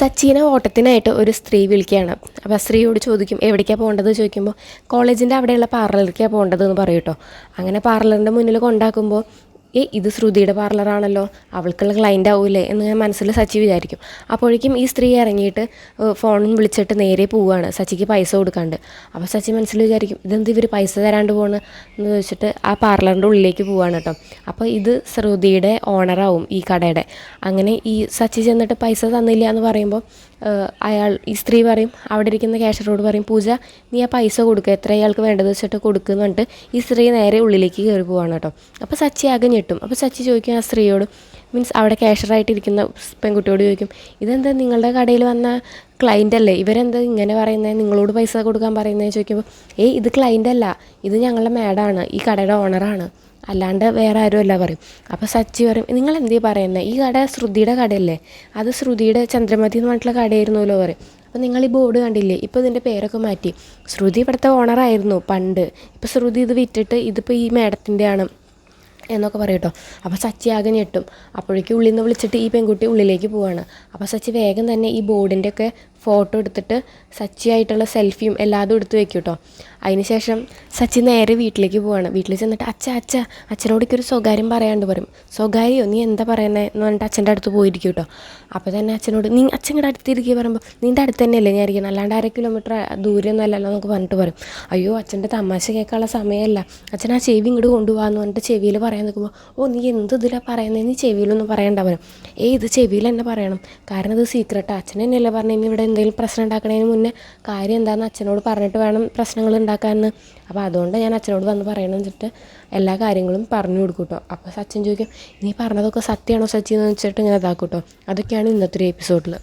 സച്ചിനെ ഓട്ടത്തിനായിട്ട് ഒരു സ്ത്രീ വിളിക്കുകയാണ്. അപ്പോൾ സ്ത്രീയോട് ചോദിക്കും എവിടേക്കാണ് പോകേണ്ടത്? ചോദിക്കുമ്പോൾ കോളേജിന്റെ അവിടെയുള്ള പാർലറിലേക്കാണ് പോകേണ്ടത്? എന്ന് പറയും കേട്ടോ. അങ്ങനെ പാർലറിന്റെ മുന്നിൽ കൊണ്ടാക്കുമ്പോൾ ഏ ഇത് ശ്രുതിയുടെ പാർലറാണല്ലോ അവൾക്കുള്ള ക്ലയന്റ് ആവൂലേ? എന്ന് ഞാൻ മനസ്സിൽ സച്ചി വിചാരിക്കും. അപ്പോഴേക്കും ഈ സ്ത്രീ ഇറങ്ങിയിട്ട് ഫോണും വിളിച്ചിട്ട് നേരെ പോവുകയാണ് സച്ചിക്ക് പൈസ കൊടുക്കാണ്ട്. അപ്പോൾ സച്ചി മനസ്സിൽ വിചാരിക്കും ഇതെന്ത് ഇവർ പൈസ തരാണ്ട് പോണ്? എന്ന് ചോദിച്ചിട്ട് ആ പാർലറിന്റെ ഉള്ളിലേക്ക് പോവുകയാണ് കേട്ടോ. അപ്പോൾ ഇത് ശ്രുതിയുടെ ഓണറാവും ഈ കടയുടെ. അങ്ങനെ ഈ സച്ചി ചെന്നിട്ട് പൈസ തന്നില്ല എന്ന് പറയുമ്പോൾ അയാൾ ഈ സ്ത്രീ പറയും അവിടെ ഇരിക്കുന്ന ക്യാഷറോട് പറയും പൂജ നീ ആ പൈസ കൊടുക്കുക എത്ര അയാൾക്ക് വേണ്ടത് വെച്ചിട്ട് കൊടുക്കുന്നു പറഞ്ഞിട്ട് ഈ സ്ത്രീ നേരെ ഉള്ളിലേക്ക് കയറി പോവാണ് കേട്ടോ. അപ്പോൾ സച്ചി ആകെ ഞെട്ടും അപ്പോൾ സച്ചി ചോദിക്കും ആ സ്ത്രീയോട്? മീൻസ് അവിടെ ക്യാഷറായിട്ടിരിക്കുന്ന പെൺകുട്ടിയോട് ചോദിക്കും ഇതെന്താ നിങ്ങളുടെ കടയിൽ വന്ന ക്ലയന്റ് അല്ലേ? ഇവരെന്താ ഇങ്ങനെ പറയുന്നത് നിങ്ങളോട് പൈസ കൊടുക്കാൻ പറയുന്നത് ചോദിക്കുമ്പോൾ ഏയ് ഇത് ക്ലയന്റ് അല്ല. ഇത് ഞങ്ങളുടെ മാഡാണ് ഈ കടയുടെ ഓണറാണ് അല്ലാണ്ട് വേറെ ആരും അല്ല പറയും. അപ്പോൾ സച്ചി പറയും നിങ്ങൾ എന്തീ പറയുന്നത് ഈ കട ശ്രുതിയുടെ കടയല്ലേ? അത് ശ്രുതിയുടെ ചന്ദ്രമതി എന്ന് പറഞ്ഞിട്ടുള്ള കടയായിരുന്നല്ലോ പറയും. അപ്പോൾ നിങ്ങൾ ഈ ബോർഡ് കണ്ടില്ലേ? ഇപ്പോൾ ഇതിന്റെ പേരൊക്കെ മാറ്റി. ശ്രുതി ഇവിടുത്തെ ഓണറായിരുന്നു പണ്ട്. ഇപ്പോൾ ശ്രുതി ഇത് വിറ്റിട്ട് ഇതിപ്പോൾ ഈ മേഡത്തിന്റെ ആണ് എന്നൊക്കെ പറയും കേട്ടോ. അപ്പോൾ സച്ചി ആകെ ഞെട്ടും. അപ്പോഴേക്കും ഉള്ളിൽ നിന്ന് വിളിച്ചിട്ട് ഈ പെൺകുട്ടി ഉള്ളിലേക്ക് പോവാണ്. അപ്പോൾ സച്ചി വേഗം തന്നെ ഈ ബോർഡിന്റെ ഒക്കെ ഫോട്ടോ എടുത്തിട്ട് സച്ചിയായിട്ടുള്ള സെൽഫിയും എല്ലാതും എടുത്ത് വെക്കും കേട്ടോ അതിനുശേഷം സച്ചി നേരെ വീട്ടിലേക്ക് പോവാണ്. വീട്ടിൽ ചെന്നിട്ട് അച്ഛ അച്ഛ അച്ഛനോടൊക്കെ ഒരു സ്വകാര്യം പറയാണ്ട് പറയും സ്വകാര്യോ? നീ എന്താ പറയുന്നത് എന്ന് പറഞ്ഞിട്ട് അച്ഛന്റെ അടുത്ത് പോയിരിക്കും കേട്ടോ അപ്പോൾ തന്നെ അച്ഛനോട് നീ അച്ഛൻ ഇവിടെ അടുത്തിരിക്കുക പറയുമ്പോൾ നിന്റെ അടുത്ത് തന്നെയല്ലേ ഞാൻ ഇരിക്കുന്നത് അല്ലാണ്ട് അര കിലോമീറ്റർ ദൂരെയൊന്നും അല്ലല്ലോ എന്നൊക്കെ പറഞ്ഞിട്ട് പറയും. അയ്യോ അച്ഛന്റെ തമാശ കേൾക്കാനുള്ള സമയമല്ല. അച്ഛൻ ആ ചെവി ഇങ്ങോട്ട് കൊണ്ടുപോകാന്ന് പറഞ്ഞിട്ട് ചെവിയിൽ പറയാൻ നിൽക്കുമ്പോൾ ഓ നീ എന്ത് ഇതിലാണ് പറയുന്നത് നീ ചെവിയിലൊന്നും പറയണ്ട പറയും ഏ ഇത് ചെവിയിൽ തന്നെ പറയണം. കാരണം ഇത് സീക്രട്ടാണ് അച്ഛൻ തന്നെയല്ലേ പറഞ്ഞു ഇനി ഇവിടെ എന്തെങ്കിലും പ്രശ്നം ഉണ്ടാക്കണതിന് മുന്നേ കാര്യം എന്താണെന്ന് അച്ഛനോട് പറഞ്ഞിട്ട് വേണം പ്രശ്നങ്ങൾ ഉണ്ടാക്കാമെന്ന് അപ്പോൾ അതുകൊണ്ട് ഞാൻ അച്ഛനോട് വന്ന് പറയണം വെച്ചിട്ട് എല്ലാ കാര്യങ്ങളും പറഞ്ഞു കൊടുക്കും കേട്ടോ അപ്പോൾ സച്ചിൻ ചോദിക്കും നീ പറഞ്ഞതൊക്കെ സത്യമാണോ സച്ചിൻ എന്ന് വെച്ചിട്ട് ഇങ്ങനെ ഇതാക്കും കേട്ടോ അതൊക്കെയാണ് ഇന്നത്തെ ഒരു എപ്പിസോഡിൽ